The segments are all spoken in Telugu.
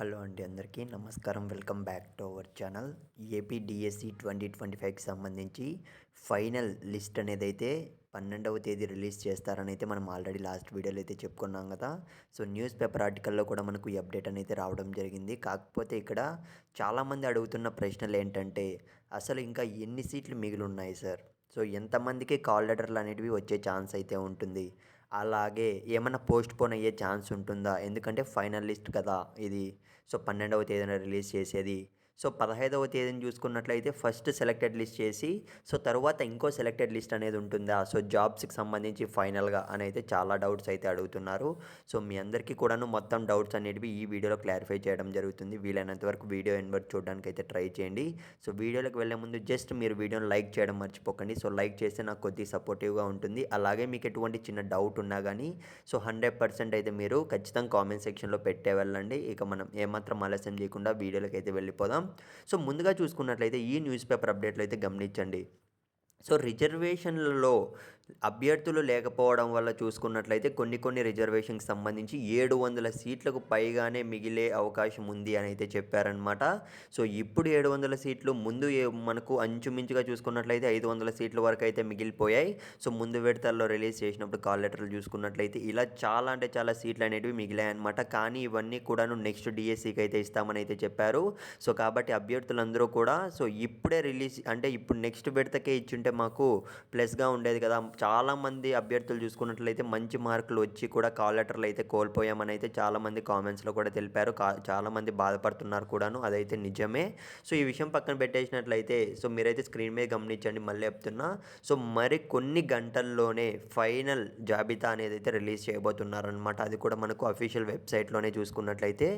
హలో అండి అందరికీ నమస్కారం. Welcome back to our channel. AP DSC twenty twenty ఫైవ్కి సంబంధించి ఫైనల్ లిస్ట్ అనేది అయితే పన్నెండవ తేదీ రిలీజ్ చేస్తారని అయితే మనం ఆల్రెడీ లాస్ట్ వీడియోలో అయితే చెప్పుకున్నాం కదా. సో న్యూస్ పేపర్ ఆర్టికల్లో కూడా మనకు అప్డేట్ అనేది రావడం జరిగింది. కాకపోతే ఇక్కడ చాలామంది అడుగుతున్న ప్రశ్నలు ఏంటంటే అసలు ఇంకా ఎన్ని సీట్లు మిగిలి ఉన్నాయి సార్? సో ఎంతమందికి కాల్ లెటర్లు అనేటివి వచ్చే ఛాన్స్ అయితే ఉంటుంది. అలాగే ఏమైనా పోస్ట్ పోన్ అయ్యే ఛాన్స్ ఉంటుందా? ఎందుకంటే ఫైనల్ లిస్ట్ కదా ఇది. సో పన్నెండవ తేదీన రిలీజ్ చేసేది. సో పదహైదవ తేదీని చూసుకున్నట్లయితే ఫస్ట్ సెలెక్టెడ్ లిస్ట్ చేసి సో తర్వాత ఇంకో సెలెక్టెడ్ లిస్ట్ అనేది ఉంటుందా? సో జాబ్స్కి సంబంధించి ఫైనల్గా అని అయితే చాలా డౌట్స్ అయితే అడుగుతున్నారు. సో మీ అందరికీ కూడాను మొత్తం డౌట్స్ అనేటివి ఈ వీడియోలో క్లారిఫై చేయడం జరుగుతుంది. వీలైనంత వరకు వీడియో ఎన్వర్ట్ చూడడానికి అయితే ట్రై చేయండి. సో వీడియోలోకి వెళ్ళే ముందు జస్ట్ మీరు వీడియోని లైక్ చేయడం మర్చిపోకండి. సో లైక్ చేస్తే నాకు కొద్దిగా సపోర్టివ్గా ఉంటుంది. అలాగే మీకు ఎటువంటి చిన్న డౌట్ ఉన్నా కానీ సో హండ్రెడ్ పర్సెంట్ అయితే మీరు ఖచ్చితంగా కామెంట్ సెక్షన్లో పెట్టే వెళ్ళండి. ఇక మనం ఏమాత్రం ఆలస్యం చేయకుండా వీడియోలకు అయితే వెళ్ళిపోదాం. సో ముందుగా చూసుకున్నట్లయితే ఈ న్యూస్ పేపర్ అప్డేట్లు అయితే గమనించండి. సో రిజర్వేషన్లలో అభ్యర్థులు లేకపోవడం వల్ల చూసుకున్నట్లయితే కొన్ని కొన్ని రిజర్వేషన్కి సంబంధించి ఏడు వందల సీట్లకు పైగానే మిగిలే అవకాశం ఉంది అని అయితే చెప్పారనమాట సో ఇప్పుడు ఏడు వందల సీట్లు ముందు మనకు అంచుమించుగా చూసుకున్నట్లయితే ఐదు వందల సీట్ల వరకు అయితే మిగిలిపోయాయి. సో ముందు విడతల్లో రిలీజ్ చేసినప్పుడు కాల్ లెటర్లు చూసుకున్నట్లయితే ఇలా చాలా అంటే చాలా సీట్లు అనేటివి మిగిలాయి అనమాట కానీ ఇవన్నీ కూడాను నెక్స్ట్ డిఎస్సికి అయితే ఇస్తామని అయితే చెప్పారు. సో కాబట్టి అభ్యర్థులందరూ కూడా సో ఇప్పుడే రిలీజ్ అంటే ఇప్పుడు నెక్స్ట్ విడతకే ఇచ్చుంటే మాకు ప్లస్గా ఉండేది కదా. చాలామంది అభ్యర్థులు చూసుకున్నట్లయితే మంచి మార్కులు వచ్చి కూడా కాల్ లెటర్లు అయితే కోల్పోయామని అయితే చాలామంది కామెంట్స్లో కూడా తెలిపారు. కా చాలామంది బాధపడుతున్నారు కూడాను. అదైతే నిజమే. సో ఈ విషయం పక్కన పెట్టేసినట్లయితే సో మీరైతే స్క్రీన్ మీద గమనించండి. మళ్ళీ చెప్తున్నా. సో మరి కొన్ని గంటల్లోనే ఫైనల్ జాబితా అనేది అయితే రిలీజ్ చేయబోతున్నారనమాట అది కూడా మనకు అఫీషియల్ వెబ్సైట్లోనే చూసుకున్నట్లయితే.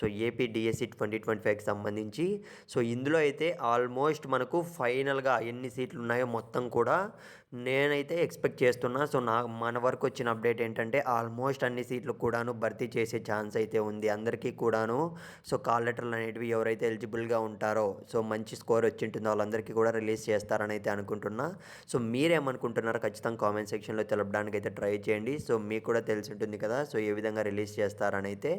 So AP DSC twenty twenty ఫైవ్కి సంబంధించి. సో ఇందులో అయితే ఆల్మోస్ట్ మనకు ఫైనల్గా ఎన్ని సీట్లు ఉన్నాయో మొత్తం కూడా నేనైతే ఎక్స్పెక్ట్ చేస్తున్నా. సో నా మన వరకు వచ్చిన అప్డేట్ ఏంటంటే ఆల్మోస్ట్ అన్ని సీట్లు కూడాను భర్తీ చేసే ఛాన్స్ అయితే ఉంది. అందరికీ కూడాను. సో కాల్ లెటర్లు అనేటివి ఎవరైతే ఎలిజిబుల్గా ఉంటారో సో మంచి స్కోర్ వచ్చి ఉంటుందో వాళ్ళందరికీ కూడా రిలీజ్ చేస్తారని అయితే అనుకుంటున్నా. సో మీరేమనుకుంటున్నారో ఖచ్చితంగా కామెంట్ సెక్షన్లో తెలపడానికి అయితే ట్రై చేయండి. సో మీకు కూడా తెలిసి ఉంటుంది కదా సో ఏ విధంగా రిలీజ్ చేస్తారని అయితే